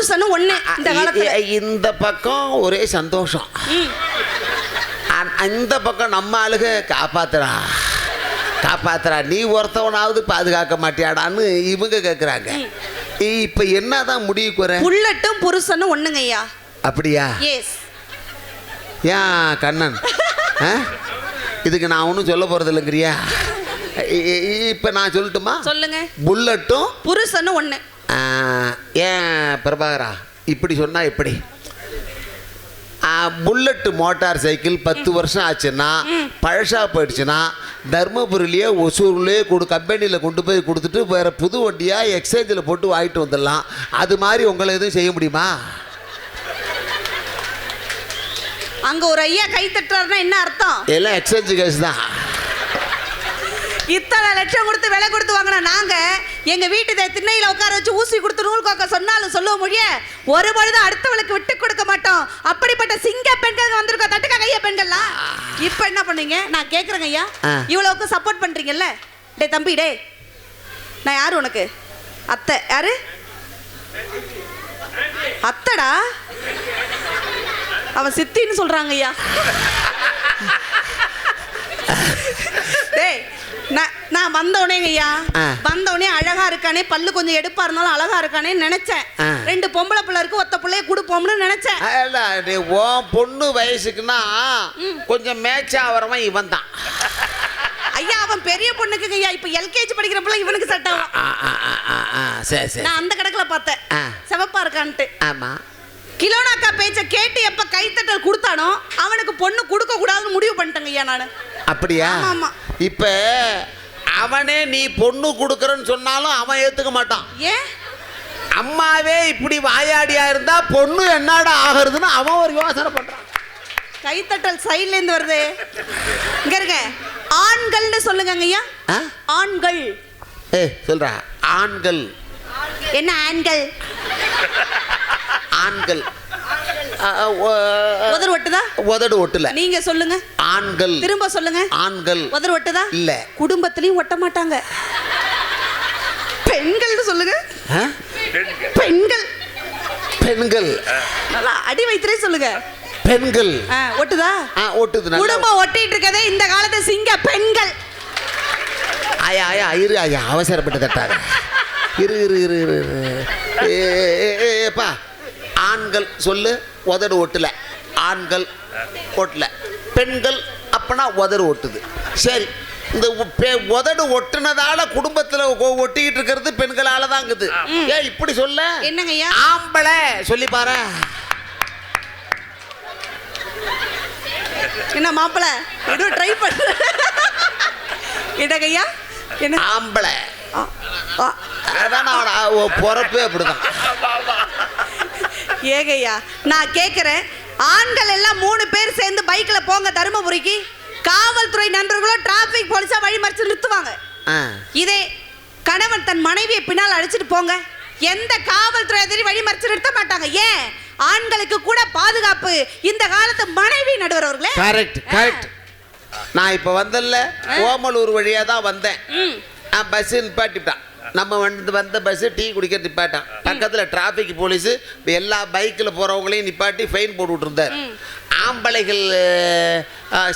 புருஷனும் ஒண்ணு இந்த காலத்துல. இந்த பக்கம் ஒரே சந்தோஷம். ம். அ- இந்த பக்கம் நம்ம ஆளுக காப்பாத்துறா. காப்பாத்துறா. நீ ஒருத்தவனாவது பாதுகாக்க மாட்டியாடான்னு இவங்க கேட்குறாங்க இப்போ என்னதான் முடிவுக்கு வர புல்லட்டும் புருஷனும் ஒண்ணுங்க ஐயா அப்படியா? எஸ் ஏன் கண்ணன்? இதுக்கு நான் ஒன்றும் சொல்ல போகிறது இல்லைங்கிறியா இப்போ நான் சொல்லட்டுமா? சொல்லுங்க. புல்லட்டும் புருஷனும் ஒண்ணு. ஆ, ஏன் பிரபாகரா? இப்படி சொன்னா எப்படி? புல்லட்டு மோட்டார் சைக்கிள் பத்து வருஷம் ஆச்சுன்னா பழசா போயிடுச்சுன்னா தர்மபுரியிலேயே ஒசூர்லேயே கொடு கம்பெனியில் கொண்டு போய் கொடுத்துட்டு வேறு புது வண்டியாக எக்ஸ்சேஞ்சில் போட்டு வாங்கிட்டு வந்துடலாம். அது மாதிரி உங்களை எதுவும் செய்ய முடியுமா? அங்க ஒரு ஐயா கை தட்டுறாருன்னா என்ன அர்த்தம்? எல்லாம் எக்ஸ்சேஞ்சு கேஸ் தான். இத்தனை லட்சம் கொடுத்து விலை கொடுத்து வாங்கினா நாங்க எங்க வீட்டு திண்ணையில உட்கார வச்சு ஊசி கொடுத்து நூல் கோக்க சொன்னாலும் சொல்ல முடிய ஒரு பொழுது அடுத்தவளுக்கு விட்டு கொடுக்க மாட்டோம். அப்படிப்பட்ட சிங்க பெண்கள் வந்திருக்கோம். தட்டுக்க கையா பெண்கள்லாம் இப்ப என்ன பண்ணீங்க? நான் கேக்குறேங்க ஐயா. இவ்வளவுக்கு சப்போர்ட் பண்றீங்கல்ல? டே தம்பி டே. நான் யாரு உனக்கு? அத்தை. யாரு? அத்தடா? அவன் சித்தின்னு சொல்றாங்க ஐயா. நான் நான் வந்தவனேங்க ஐயா ஆ. வந்தவனே அழகா இருக்கானே பல்லு கொஞ்சம் எடுப்பா இருந்தாலும் அழகா இருக்கானே நினைச்சேன். ரெண்டு பொம்பளை பிள்ளை இருக்கு ஒத்த பிள்ளைய கொடுப்போம்னு நினைச்சேன். உன் பொண்ணு வயசுக்குன்னா கொஞ்சம் மேட்ச் ஆகிறவன் இவன் தான் ஐயா அவன் பெரிய பொண்ணுக்கு ஐயா இப்ப எல்கேஜி படிக்கிற பிள்ளை இவனுக்கு செட் ஆகும் சரி சரி. நான் அந்த கணக்குல பார்த்தேன். சிவப்பா இருக்கான்ட்டு. ஆமாம் கிலோனாக்கா பேச்ச கேட்டு எப்ப கைத்தட்டல் கொடுத்தானோ அவனுக்கு பொண்ணு கொடுக்க கூடாதுன்னு முடிவு பண்ணிட்டேங்க ஐயா நானு. அப்படியா. இப்ப அவனே நீ பொண்ணு கொடுக்கறன்னு சொன்னாலும் அவன் ஏத்துக்க மாட்டான். ஏன்? அம்மாவே இப்படி வாயாடியா இருந்தா பொண்ணு என்னடா ஆகுறதுன்னு அவன் ஒரு யோசனை பண்றான். கைத்தட்டல் சைட்ல இருந்து வருது. இங்க இருங்க. ஆண்கள்னு சொல்லுங்க ஐயா? ஆண்கள். ஏய் சொல்றா. ஆண்கள். என்ன ஆண்கள்? ஆண்கள். உதறு ஒட்டுதா? உதடு ஒட்டுல. நீங்க சொல்லுங்க. ஆண்கள். திரும்ப சொல்லுங்க. ஆண்கள். உதறு ஒட்டுதா? இல்ல. குடும்பத்திலயும் ஒட்ட மாட்டாங்க. பெண்கள்னு சொல்லுங்க? பெண்கள். பெண்கள். அடி வைத்திரே சொல்லுங்க. பெண்கள். ஒட்டுதா? ஆ, ஒட்டுது குடும்பம் ஒட்டிட்டு இருக்கதே இந்த காலத்து சிங்க பெண்கள். ஆயா ஆயா இரு ஆயா. அவசரப்பட்டு தட்டாத. இரு இரு இரு இரு ஏப்பா. ஆண்கள் சொல்லு. உதடு ஒட்டல ஆண்கள் ஒட்டல பெண்கள் அப்பனா உதடு ஒட்டுது சரி இந்த உதடு ஒட்டுனதால குடும்பத்துல ஒட்டிக்கிட்டு இருக்கிறது பெண்களால தான் இருக்குது. ஏன் இப்படி சொல்ல. என்னங்க ஆம்பளை சொல்லி பாரு. என்ன மாப்பிள? ஏதோ ட்ரை பண்ண. ஐயா என்ன? ஆம்பளை. அதான் அவன பொறப்பே அப்படிதான். ஏங்கய்யா நான் கேட்குறேன் ஆண்கள் எல்லாம் மூணு பேர் சேர்ந்து பைக்கில் போங்க தருமபுரிக்கு காவல்துறை நண்பர்களோ டிராஃபிக் போலீஸா வழிமறிச்சு நிறுத்துவாங்க. ஆ. இதே கணவன் தன் மனைவியை பின்னால் அழைச்சிட்டு போங்க. எந்த காவல்துறை அதிரி வழிமறிச்சு நிறுத்த மாட்டாங்க. ஏன்? ஆண்களுக்கு கூட பாதுகாப்பு. இந்த காலத்து மனைவி நடுவர் அவர்களே. கரெக்ட் கரெக்ட் நான் இப்போ வந்தேன்ல ஓமலூர் வழியாக தான் வந்தேன். ம். பஸ்ஸு நிப்பாட்டிவிட்டான் நம்ம வந்து வந்த பஸ்ஸு டீ குடிக்க நிப்பாட்டான். பக்கத்தில் டிராஃபிக் போலீஸு எல்லா பைக்கில் போகிறவங்களையும் நிப்பாட்டி ஃபைன் போட்டு விட்டுருந்தார். ஆம்பளைகள்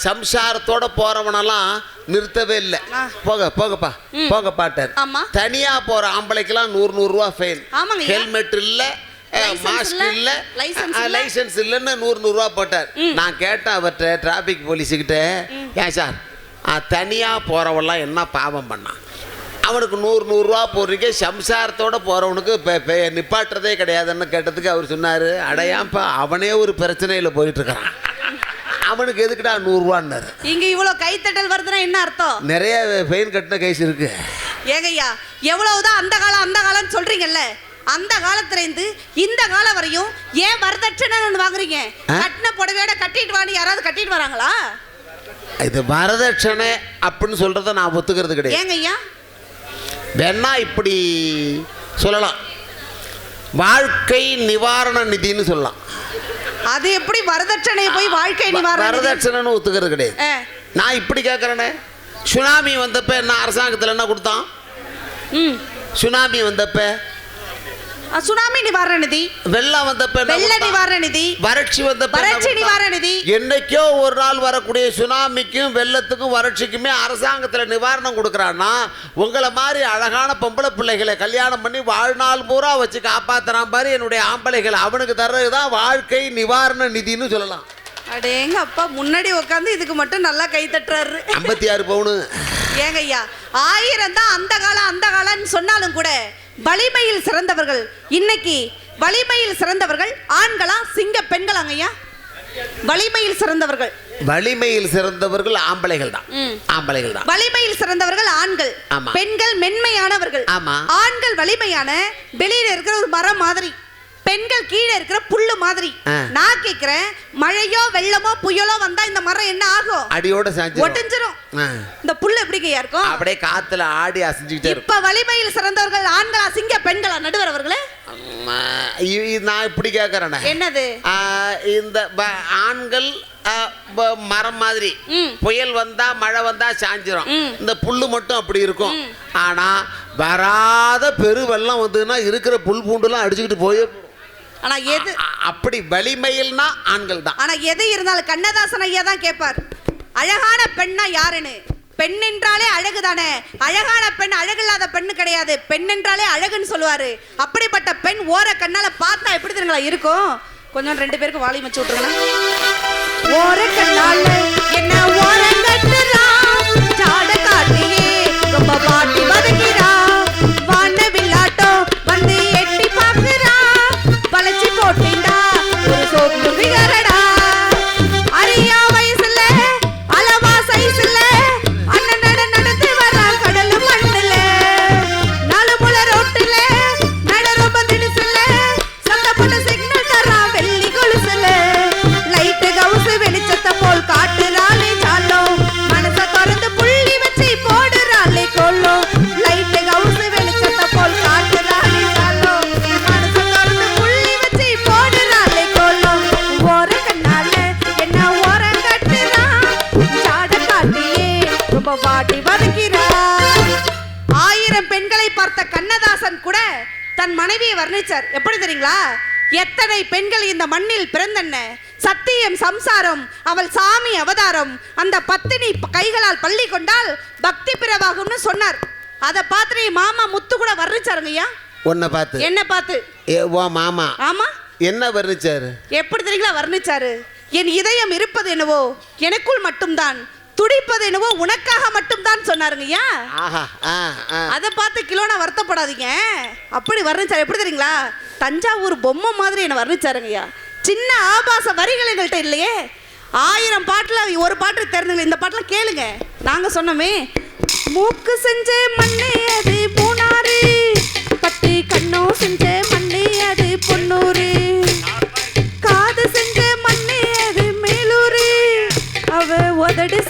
சம்சாரத்தோட போகிறவனெல்லாம் நிறுத்தவே இல்லை. போக போகப்பா போக பாட்டார். தனியாக போகிற ஆம்பளைக்கெல்லாம் நூறு நூறுரூவா ஃபைன். ஹெல்மெட் இல்லை மாஸ்க் இல்ல. லைசன்ஸ் இல்லைன்னு நூறு நூறுரூவா போட்டார். நான் கேட்டேன் அவர்கிட்ட டிராஃபிக் போலீஸுக்கிட்ட ஏன் சார் தனியாக போகிறவெல்லாம் என்ன பாவம் பண்ணான் அவனுக்கு நூறு நூறுரூவா போடுறீங்க சம்சாரத்தோட போகிறவனுக்கு இப்போ நிப்பாட்டுறதே கிடையாதுன்னு கேட்டதுக்கு அவர் சொன்னார் அடையாப்பா அவனே ஒரு பிரச்சனையில் போயிட்டுருக்கிறான். அவனுக்கு எதுக்குடா நூறுரூவான்னாரு இங்க இவ்வளவு கைத்தட்டல் வருதுன்னா என்ன அர்த்தம்? நிறைய ஃபைன் கட்டின கேஸ் இருக்கு. ஏங்கய்யா எவ்வளவுதான் அந்த காலம் அந்த காலம்னு சொல்றீங்கல்ல அந்த காலத்துல இருந்து இந்த காலம் வரையும் ஏன் வரதட்சணை வாங்குறீங்க? கட்டின புடவையோட கட்டிட்டு வான்னு யாராவது கட்டிட்டு வராங்களா? இது வரதட்சணை அப்படின்னு சொல்கிறத நான் ஒத்துக்கிறது கிடையாது. ஏங்கய்யா வேணா இப்படி சொல்லலாம். வாழ்க்கை நிவாரண நிதின்னு சொல்லலாம். அது எப்படி வரதட்சணை போய் வாழ்க்கை நிவாரணம் வரதட்சணைன்னு ஒத்துக்கிறது கிடையாது. நான் இப்படி கேட்குறேனே சுனாமி வந்தப்ப என்ன அரசாங்கத்தில் என்ன கொடுத்தான்? ம். சுனாமி வந்தப்ப சுனாமி நிவாரண நிதி வெள்ளம் வந்தப்ப வெள்ள? நிவாரண நிதி வறட்சி என்ன வறட்சி? நிவாரண நிதி என்னைக்கோ ஒரு நாள் வரக்கூடிய சுனாமிக்கும் வெள்ளத்துக்கும் வறட்சிக்குமே அரசாங்கத்தில் நிவாரணம் கொடுக்குறான்னா உங்களை மாதிரி அழகான பொம்பளை பிள்ளைகளை கல்யாணம் பண்ணி வாழ்நாள் பூரா வச்சு காப்பாத்துறான் மாதிரி என்னுடைய ஆம்பளைகள் அவனுக்கு தர்றது தான் வாழ்க்கை நிவாரண நிதின்னு சொல்லலாம் அடேங்க அப்பா முன்னாடி உட்காந்து இதுக்கு மட்டும் நல்லா கை தட்டுறாரு ஐம்பத்தி ஆறு பவுனு ஏங்க ஐயா ஆயிரம் தான் அந்த காலம் அந்த காலம்னு சொன்னாலும் கூட வலிமையில் சிறந்தவர்கள். இன்னைக்கு வலிமையில் சிறந்தவர்கள் ஆண்களா சிங்க பெண்களாங்க ஐயா? வலிமையில் சிறந்தவர்கள். வலிமையில் சிறந்தவர்கள் ஆம்பளைகள் தான். ஆம்பளைகள் தான். வலிமையில் சிறந்தவர்கள் ஆண்கள். பெண்கள் மென்மையானவர்கள். ஆமா. ஆண்கள் வலிமையான வெளியில இருக்கிற ஒரு மரம் மாதிரி. பெண்கள் கீழே இருக்கிற புல்லு மாதிரி. நான் கேக்குறேன் மழையோ வெள்ளமோ புயலோ வந்தா இந்த மரம் என்ன ஆகும்? அடியோட சாஞ்சு ஒட்டிஞ்சிரும். இந்த புல்லு எப்படிங்கய்யா இருக்கும்? அப்படியே காத்துல ஆடி அசைஞ்சுக்கிட்டே இப்ப வலிமையில் சிறந்தவர்கள் ஆண்களா சிங்க பெண்களா நடுவர் அவர்களே? நான் இப்படி கேட்கறேனே என்னது? இந்த ஆண்கள் மரம் மாதிரி. புயல் வந்தா மழை வந்தா சாஞ்சிரும். இந்த புல்லு மட்டும் அப்படி இருக்கும். ஆனா வராத பெருவெள்ளம் வந்ததுன்னா இருக்கிற புல் பூண்டுலாம் அடிச்சுக்கிட்டு போயே. ஆனா எது அப்படி வலிமையில்னா ஆண்கள் தான் ஆனா எது இருந்தாலும் கண்ணதாசன் ஐயா தான் கேட்பார் அழகான பெண்ணா யாருன்னு? பெண் என்றாலே அழகு தானே? அழகான பெண் அழகில்லாத பெண்ணு கிடையாது. பெண் என்றாலே அழகுன்னு சொல்லுவாரு. அப்படிப்பட்ட பெண் ஓர கண்ணால பார்த்தா எப்படி தெரியுங்களா இருக்கும்? கொஞ்சம் ரெண்டு பேருக்கு வாலி வச்சு விட்டுருங்களேன். ஓர கண்ணால என்ன ஓரங்கட்டுறா பார்த்த கண்ணதாசன் கூட தன் மனைவியை வர்ணிச்சார். எப்படி தெரியுங்களா? எத்தனை பெண்கள் இந்த மண்ணில் பிறந்தன சத்தியம் சம்சாரம் அவள் சாமி அவதாரம். அந்த பத்தினி கைகளால் பள்ளி கொண்டால் பக்தி பிறவாகும்னு சொன்னார். அதை பார்த்துட்டு என் மாமா முத்து கூட வர்ணிச்சாருங்கய்யா உன்னை பார்த்து. என்ன பார்த்து? ஏ ஓ மாமா. ஆமா. என்ன வர்ணிச்சாரு? எப்படி தெரியுங்களா வர்ணிச்சாரு? என் இதயம் இருப்பது என்னவோ? எனக்குள் மட்டும்தான். துடிப்பது என்னவோ உனக்காக மட்டும்தான் சொன்னாருங்கய்யா ஆஹா ஆ ஆ. அதை பார்த்து கிலோனா வருத்தப்படாதீங்க. அப்படி வர்ணிச்சார் எப்படி தெரியுங்களா? தஞ்சாவூர் பொம்மை மாதிரி என்ன வர்ணிச்சாருங்கய்யா சின்ன ஆபாச வரிகள் எங்கள்கிட்ட இல்லையே. ஆயிரம் பாட்டில் ஒரு பாட்டு தெரிஞ்சுங்க இந்த பாட்டெலாம் கேளுங்க. நாங்கள் சொன்னோமே மூக்கு செஞ்ச மண்ணே அது பூனாறு பட்டு கண்ணோ செஞ்ச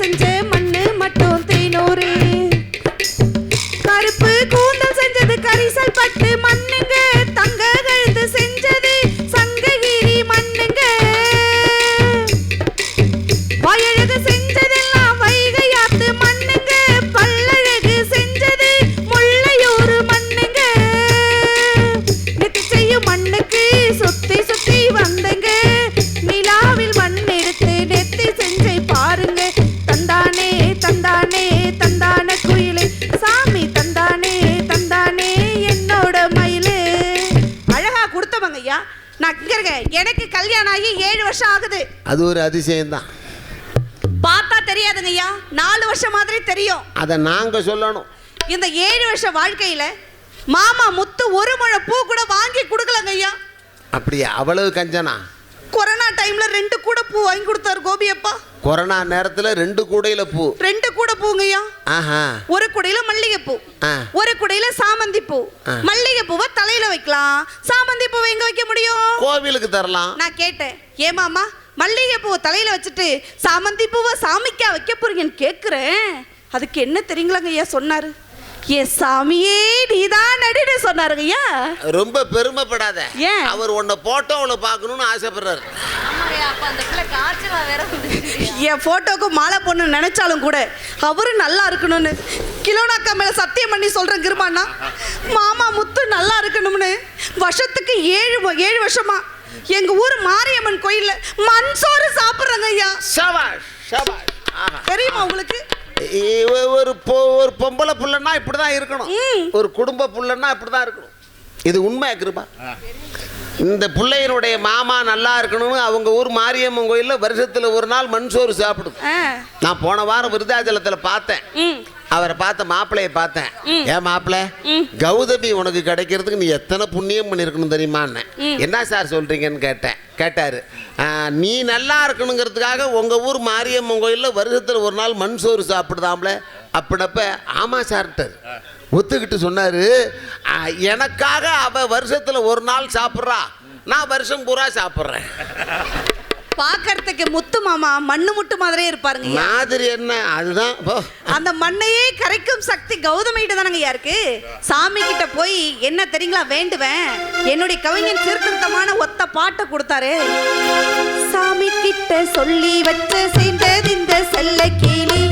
செஞ்ச மண்ணு மட்டும் தேனூரு கருப்பு கூந்தல் செஞ்சது கரிசல் பட்டு மண்ணு கல்யாணம் ஆகி ஏழு வருஷம் ஆகுது. அது ஒரு அதிசயம்தான். பார்த்தா தெரியாதுங்க ஐயா நாலு வருஷம் மாதிரி தெரியும். அதை நாங்கள் சொல்லணும். இந்த ஏழு வருஷம் வாழ்க்கையில மாமா முத்து ஒரு முழம் பூ கூட வாங்கி கொடுக்கலங்க ஐயா அப்படியா? அவ்வளவு கஞ்சனா? கொரோனா டைம்ல ரெண்டு கூட பூ வாங்கி கொடுத்தாரு கோபியப்பா கொரோனா நேரத்தில் ரெண்டு கூடையில் பூ. ரெண்டு கூட பூங்கய்யா. ஆஹா. ஒரு குடையில மல்லிகைப்பூ. ஒரு குடையில சாமந்தி பூ. மல்லிகை பூவை தலையில வைக்கலாம். சாமந்தி பூவை எங்க வைக்க முடியும்? கோவிலுக்கு தரலாம். நான் கேட்டேன். ஏமாமா மல்லிகை பூவை தலையில வச்சுட்டு சாமந்தி பூவை சாமிக்கா வைக்க போறீங்கன்னு கேக்குறேன். அதுக்கு என்ன தெரியுங்களாங்க ஐயா சொன்னாரு? ஏ சாமியே நீதான் நடுன்னு சொன்னாருங்க ஐயா. ரொம்ப பெருமைப்படாத. ஏன்? அவர் உன்னை போட்டோவில் பார்க்கணும்னு ஆசைப்படுறாரு. அப்ப அந்த பிள்ளை காய்ச்சலா வேற வந்துருச்சு. என் போட்டோக்கு மாலை பொண்ணு நினைச்சாலும் கூட அவரு நல்லா இருக்கணும்னு. கிலோனாக்கா மேல சத்தியம் பண்ணி சொல்றேன் கிருமாண்ணா. மாமா முத்து நல்லா இருக்கணும்னு. வருஷத்துக்கு ஏழு ஏழு வருஷமா. எங்க ஊர் மாரியம்மன் கோயில்ல மண் சோறு சாப்பிடுறாங்க ஐயா. சபாஷ் சபாஷ். ஆஹா. தெரியுமா உங்களுக்கு? ஒரு ஒரு பொம்பளை புள்ளன்னா இப்படி தான் இருக்கணும். ஒரு குடும்ப புள்ளன்னா இப்படி தான் இருக்கணும். இது உண்மை கிருபா. இந்த பிள்ளையினுடைய மாமா நல்லா இருக்கணும்னு அவங்க ஊர் மாரியம்மன் கோயிலில் வருஷத்தில் ஒரு நாள் மண் சோறு சாப்பிடுது ஆ, நான் போன வாரம் விருதாச்சலத்தில் பார்த்தேன். அவரை பார்த்த மாப்பிள்ளையை பார்த்தேன். ஏன் மாப்பிள்ளை? கௌதமி உனக்கு கிடைக்கிறதுக்கு நீ எத்தனை புண்ணியம் பண்ணியிருக்கணும் தெரியுமான்னு. என்ன சார் சொல்றீங்கன்னு கேட்டேன். கேட்டாரு. "ஆ, நீ நல்லா இருக்கணுங்கிறதுக்காக உங்கள் ஊர் மாரியம்மன் கோயிலில் வருஷத்தில் ஒரு நாள் மண் சோறு சாப்பிடுதாம்ல? அப்படின்னப்ப ஆமா சார்ட்டர் ஒத்துக்கிட்டு சொன்னார். எனக்காக அவள் வருஷத்தில் ஒரு நாள் சாப்பிட்றா. நான் வருஷம் பூரா சாப்பிட்றேன். பார்க்கறதுக்கு முத்து மாமா மண்ணு முட்டு மாதிரியே இருப்பாருங்க. மாதிரி என்ன? அதுதான். அந்த மண்ணையே கரைக்கும் சக்தி கௌதமிகிட்ட தானங்க ஐயா இருக்கு. சாமி கிட்ட போய் என்ன தெரியுங்களா வேண்டுவேன். என்னுடைய கவிஞன் சீர்திருத்தமான ஒத்த பாட்டை கொடுத்தாரு. சாமி கிட்ட சொல்லி வச்ச செய்தது இந்த செல்ல கிளி